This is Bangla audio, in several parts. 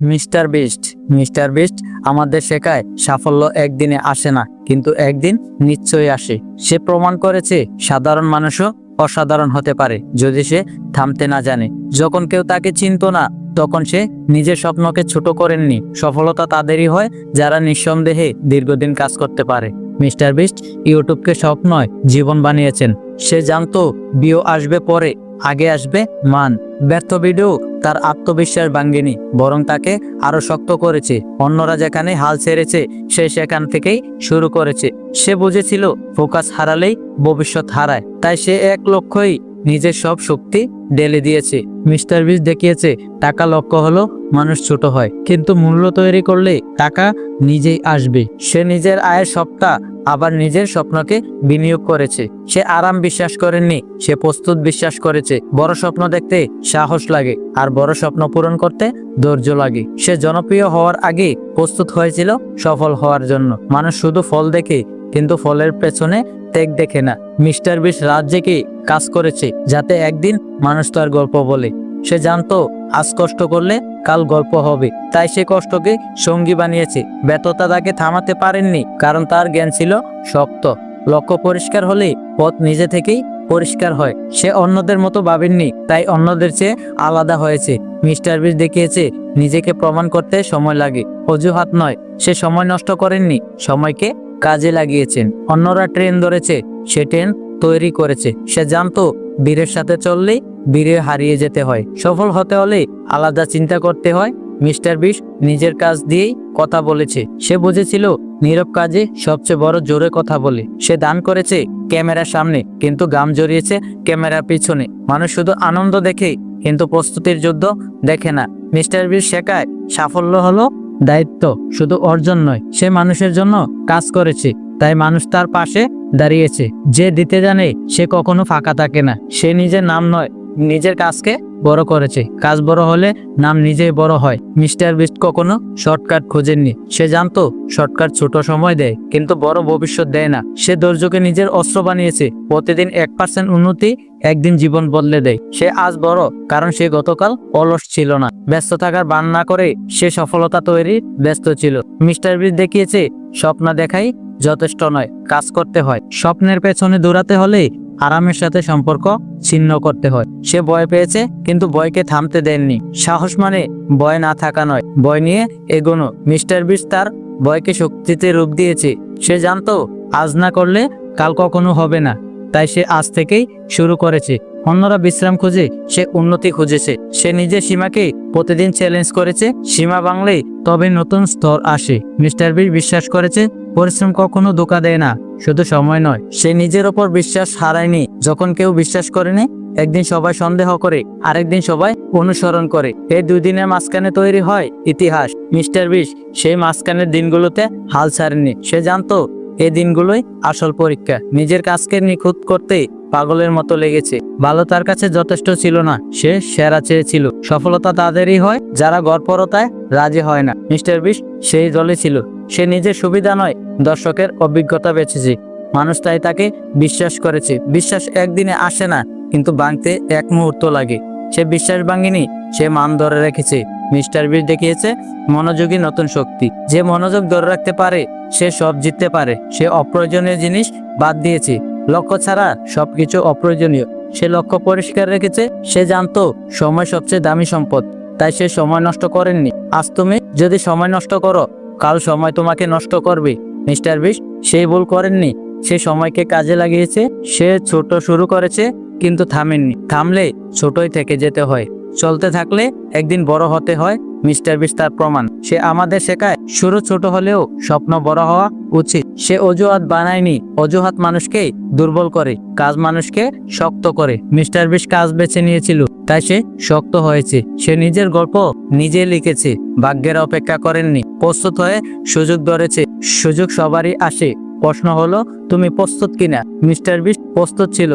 মিস্টার বিস্ট মিস্টার বিস্ট আমাদের শেখায় সাফল্য একদিনে আসে না, কিন্তু একদিন নিশ্চয়ই আসে। সে প্রমাণ করেছে সাধারণ মানুষও অসাধারণ হতে পারে, যদি সে থামতে না জানে। যখন কেউ তাকে চিনত না, তখন সে নিজের স্বপ্নকে ছোট করেননি। সফলতা তাদেরই হয় যারা নিঃসন্দেহে দীর্ঘদিন কাজ করতে পারে। মিস্টার বিস্ট ইউটিউবকে স্বপ্নয় জীবন বানিয়েছেন। সে জানতো বিও আসবে পরে, আগে আসবে মান। ব্যর্থ ভিডিও তার আত্মবিশ্বাস ভাঙ্গেনি, বরং তাকে আরও শক্ত করেছে। অন্যরা যেখানে হাল ছেড়েছে, সে সেখান থেকেই শুরু করেছে। সে বুঝেছিল, ফোকাস হারালেই ভবিষ্যৎ হারায়। তাই সে এক লক্ষ্যই নিজের সব শক্তি ঢেলে দিয়েছে। মিস্টার বিস দেখিয়েছে, টাকা লক্ষ্য হলো মানুষ ছোট হয়, কিন্তু মূল্য তৈরি করলে টাকা নিজেই আসবে। সে নিজের আয়ের সবটা আবার নিজের স্বপ্নকে বিনিয়োগ করেছে। সে আরাম বিশ্বাস করেননি, সে প্রস্তুত বিশ্বাস করেছে। বড় স্বপ্ন দেখতে সাহস লাগে, আর বড় স্বপ্ন পূরণ করতে ধৈর্য লাগে। সে জনপ্রিয় হওয়ার আগে প্রস্তুত হয়েছিল সফল হওয়ার জন্য। মানুষ শুধু ফল দেখে, কিন্তু ফলের পেছনে ত্যাগ দেখে না। মিস্টার বিশ জেগে কাজ করেছে, যাতে একদিন মানুষ তার গল্প বলে। সে জানতো আজ কষ্ট করলে কাল গল্প হবে। তাই সে কষ্টকে সঙ্গী বানিয়েছে। ব্যর্থতা তাকে থামাতে পারেননি, কারণ তার জ্ঞান ছিল শক্ত। লক্ষ্য পরিষ্কার হলে পথ নিজে থেকেই পরিষ্কার হয়। সে অন্যদের মতো ভাবেননি, তাই অন্যদের চেয়ে আলাদা হয়েছে। মিস্টার বিশ দেখিয়েছে, নিজেকে প্রমাণ করতে সময় লাগে। অজুহাত নয়, সে সময় নষ্ট করেননি, সময়কে কাজে লাগিয়েছেন। অন্যরা ট্রেন ধরেছে, সে ট্রেন তৈরি করেছে। সে জানতো, বীরের সাথে চললেই বীরে হারিয়ে যেতে হয়। সফল হতে হলে আলাদা চিন্তা করতে হয়। মিস্টার বিশ নিজের কাজ দিয়েই কথা বলেছে। সে বুঝেছিল নীরব কাজে সবচেয়ে বড় জোরে কথা বলে। সে দান করেছে ক্যামেরার সামনে, কিন্তু গাম জড়িয়েছে ক্যামেরার পিছনে। মানুষ শুধু আনন্দ দেখে, কিন্তু প্রস্তুতির যুদ্ধ দেখে না। মিস্টার বিশ শেখায়, সাফল্য হলো দায়িত্ব, শুধু অর্জন নয়। সে মানুষের জন্য কাজ করেছে, তাই মানুষ তার পাশে দাঁড়িয়েছে। যে দিতে জানে, সে কখনো ফাঁকা থাকে না। সে নিজের নাম নয় নিজের কাজকে বড় করেছে। কাজ বড় হলে নাম নিজেই বড় হয়। মিস্টার বিস্ট কখনো শর্টকাট খোঁজেননি। সে জানতো শর্টকাট ছোট সময় দেয়, কিন্তু বড় ভবিষ্যৎ দেয় না। সে ধৈর্যকে নিজের অস্ত্র বানিয়েছে। প্রতিদিন এক পার্সেন্ট উন্নতি একদিন জীবন বদলে দেয়। সে আজ বড়, কারণ সে গতকাল অলস ছিল না। ব্যস্ত থাকার বান না করে সে সফলতা তৈরি ব্যস্ত ছিল। মিস্টার বিস্ট দেখিয়েছে, স্বপ্ন দেখাই যথেষ্ট নয়, কাজ করতে হয়। স্বপ্নের পেছনে দৌড়াতে হলে আরামের সাথে সম্পর্ক ছিন্ন করতে হয়। সে ভয় পেয়েছে, কিন্তু ভয়কে থামতে দেননি। সাহস মানে ভয় না থাকা নয়। ভয় নিয়ে এগোনো। মিস্টার বিস তার ভয়কে শক্তিতে রূপ দিয়েছে। সে জানতো, আজ না করলে কাল কখনো হবে না। তাই সে আজ থেকেই শুরু করেছে। অন্যরা বিশ্রাম খুঁজে সে উন্নতি খুঁজেছে। সে নিজের সীমাকে প্রতিদিন চ্যালেঞ্জ করেছে। সীমা ভাঙলেই তবে নতুন স্তর আসে। মিস্টার বিস বিশ্বাস করেছে পরিশ্রম কখনো ধোকা দেয় না, শুধু সময় নয়। সে নিজের ওপর বিশ্বাস হারায়নি, যখন কেউ বিশ্বাস করেনি, একদিন সবাই সন্দেহ করে, আরেকদিন সবাই অনুসরণ করে। এই দুই দিনের মাঝখানে তৈরি হয় ইতিহাস। মিস্টার বিশ সেই মাঝখানের দিনগুলোতে হাল ছাড়েনি সে জানতো এই দিনগুলোই আসল পরীক্ষা। নিজের কাজকে নিখুঁত করতে পাগলের মতো লেগেছে। ভালো তার কাছে যথেষ্ট ছিল না, সে সেরা চেয়েছিল। সফলতা তাদেরই হয়, যারা গড়পরতায় রাজি হয় না। মিস্টার বিশ সেই দলে ছিল। সে নিজের সুবিধা নয়, দর্শকের অভিজ্ঞতা বেঁচেছে মানুষ তাই তাকে বিশ্বাস করেছে। বিশ্বাস একদিনে আসে না, কিন্তু ভাঙতে এক মুহূর্ত লাগে। সে বিশ্বাস ভাঙেনি, সে মান ধরে রেখেছে। মিস্টার বিশ দেখিয়েছে, মনোযোগী নতুন শক্তি। যে মনোযোগ ধরে রাখতে পারে, সে সব জিততে পারে। সে অপ্রয়োজনীয় জিনিস বাদ দিয়েছে। লক্ষ্য ছাড়া সবকিছু অপ্রয়োজনীয়। সে লক্ষ্য পরিষ্কার রেখেছে, সে জানতো সময় সবচেয়ে দামি সম্পদ। তাই সে সময় নষ্ট করেননি। আজ তুমি যদি সময় নষ্ট করো কাল সময় তোমাকে নষ্ট করবে। মিস্টার বিশ, সেই ভুল করেননি। সে সময়কে কাজে লাগিয়েছে। সে ছোট শুরু করেছে, কিন্তু থামেননি। থামলে ছোটই থেকে যেতে হয়। চলতে থাকলে একদিন বড় হতে হয়, মিস্টার বিশ তার প্রমাণ। সে আমাদের শেখায়, শুরু ছোট হলেও স্বপ্ন বড় হওয়া উচিত। সে অজুহাত বানায়নি, অজুহাত মানুষকে দুর্বল করে, কাজ মানুষকে শক্ত করে। মিস্টার বিশ কাজ বেছে নিয়েছিল, তাই সে শক্ত হয়েছে। সে নিজের গল্প নিজে লিখেছে, ভাগ্যের অপেক্ষা করেননি। প্রস্তুত হয়ে সুযোগ ধরেছে। সুযোগ সবারই আসে। প্রশ্ন হলো, তুমি প্রস্তুত কিনা? মিস্টার বিশ প্রস্তুত ছিল,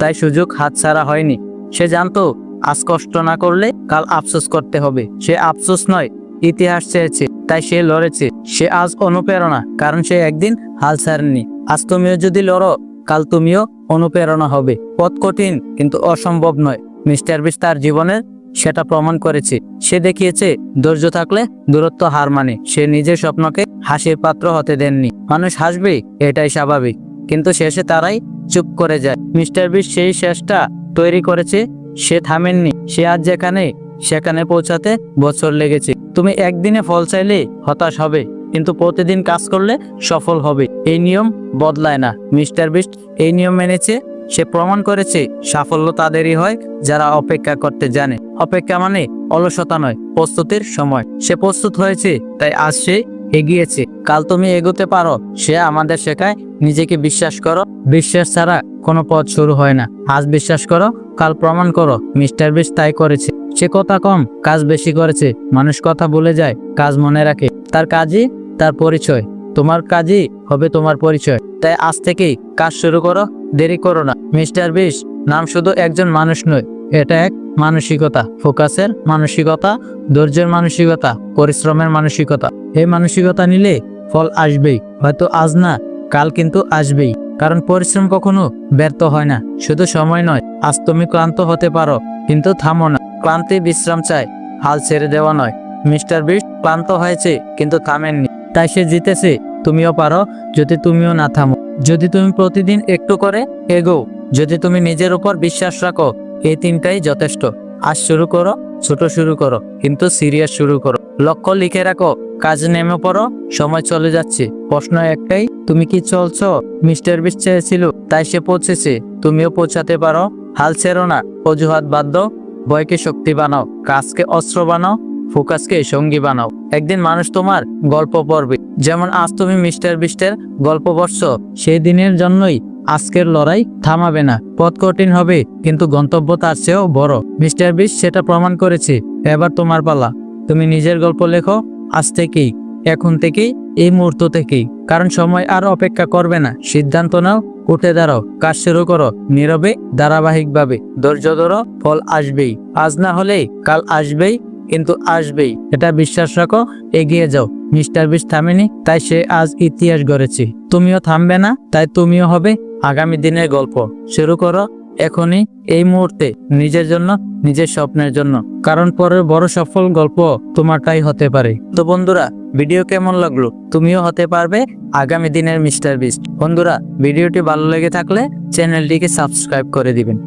তাই সুযোগ হাতছাড়া হয়নি। সে জানতো, আজ কষ্ট না করলে কাল আফসোস করতে হবে। সে আফসোস নয়, ইতিহাস চেয়েছে, তাই সে লড়েছে। সে আজ অনুপ্রেরণা, কারণ সে একদিন হাল ছাড়েনি। আজ তুমিও যদি লড়ো, কাল তুমিও অনুপ্রেরণা হবে। পথ কঠিন, কিন্তু অসম্ভব নয়। মিস্টার বিশ তার জীবনের সেটা প্রমাণ করেছে। সে দেখিয়েছে, ধৈর্য থাকলে দূরত্ব হার মানে সে নিজের স্বপ্নকে হাসির পাত্র হতে দেননি। মানুষ হাসবে, এটাই স্বাভাবিক। কিন্তু শেষে তারাই চুপ করে যায়। মিস্টার বিশ সেই শেষটা তৈরি করেছে, সে থামেননি। সে আজ যেখানে, সেখানে পৌঁছাতে বছর লেগেছে। তুমি একদিনে ফল চাইলে হতাশ হবে, কিন্তু প্রতিদিন কাজ করলে সফল হবে। এই নিয়ম বদলায় না। মিস্টার বিস্ট এই নিয়ম মেনেছে সে প্রমাণ করেছে সাফল্য তাদেরই হয় যারা অপেক্ষা করতে জানে। অপেক্ষা মানে অলসতা নয়, প্রস্তুতির সময়। সে প্রস্তুত হয়েছে, তাই আজ সে এগিয়েছে। কাল তুমি এগোতে পারো, সে আমাদের শেখায়, নিজেকে বিশ্বাস করো। বিশ্বাস ছাড়া কোনো পথ শুরু হয় না। আজ বিশ্বাস করো, কাল প্রমাণ করো, মিস্টার বিস তাই করেছে। সে কথা কম, কাজ বেশি করেছে। মানুষ কথা বলে যায়, কাজ মনে রাখে। তার কাজই তার পরিচয়। তোমার কাজই হবে তোমার পরিচয়। তাই আজ থেকেই কাজ শুরু করো, দেরি করো না। মিস্টার বিশ, নাম শুধু একজন মানুষ নয়, এটা এক মানসিকতা। ফোকাসের মানসিকতা, ধৈর্যের মানসিকতা, পরিশ্রমের মানসিকতা। এই মানসিকতা নিলে ফল আসবেই, হয়তো আজ না, কাল কিন্তু আসবেই। কারণ পরিশ্রম কখনো ব্যর্থ হয় না। শুধু সময় নয়, আজ তুমি ক্লান্ত হতে পারো, কিন্তু থামো না। ক্লান্তি বিশ্রাম চায় হাল ছেড়ে দেওয়া নয়। মিস্টার বিশ, ক্লান্ত হয়েছে, কিন্তু থামেননি। তাই সে জিতেছে। তুমিও পারো, যদি তুমিও না থামো। যদি তুমি প্রতিদিন একটু করে এগো যদি তুমি নিজের উপর বিশ্বাস রাখো, এই তিনটাই যথেষ্ট। আজ শুরু করো, ছোট শুরু করো, কিন্তু সিরিয়াস শুরু করো। লক্ষ্য লিখে রাখো, কাজ নেমে পড়ো, সময় চলে যাচ্ছে। প্রশ্ন একটাই, তুমি কি চলছো? মিস্টার বিশ চেয়েছিল, তাই সে পৌঁছেছে। তুমিও পৌঁছাতে পারো, হাল ছেড়ো না, অজুহাত বাদ দাও। ভয়কে শক্তি বানাও, কাজকে অস্ত্র বানাও, ফোকাসকে সঙ্গী বানাও। একদিন মানুষ তোমার গল্প পড়বে। যেমন আজ তুমি মিস্টার বিস্টের গল্প পড়ছো, সেই দিনের জন্যই আজকের লড়াই থামাবে না। পথ কঠিন হবে, কিন্তু গন্তব্য তার চেয়েও বড়। মিস্টার বিশ সেটা প্রমাণ করেছে, এবার তোমার পালা। তুমি নিজের গল্প লেখো আজ থেকেই, এখন থেকেই, এই মুহূর্ত থেকেই। কারণ সময় আর অপেক্ষা করবে না। সিদ্ধান্ত নাও, উঠে দাঁড়াও, কাজ শুরু করো, নীরবে, ধারাবাহিকভাবে। ধৈর্য ধরো, ফল আসবেই। আজ না হলে কাল আসবেই। কিন্তু আসবেই। এটা বিশ্বাস রাখো, এগিয়ে যাও। মিস্টার বিশ থামেনি, তাই সে আজ ইতিহাস গড়েছে। তুমিও থামবে না, তাই তুমিও হবে আগামী দিনের গল্প। শুরু করো এখনই, এই মুহূর্তে, নিজের জন্য, নিজের স্বপ্নের জন্য। কারণ পরের বড় সফল গল্প তোমারটাই হতে পারে। তো বন্ধুরা, ভিডিও কেমন লাগল? তুমিও হতে পারবে আগামী দিনের মিস্টার বিস্ট বন্ধুরা, ভিডিওটি ভালো লেগে থাকলে চ্যানেলটিকে সাবস্ক্রাইব করে দিবেন।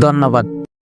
ধন্যবাদ।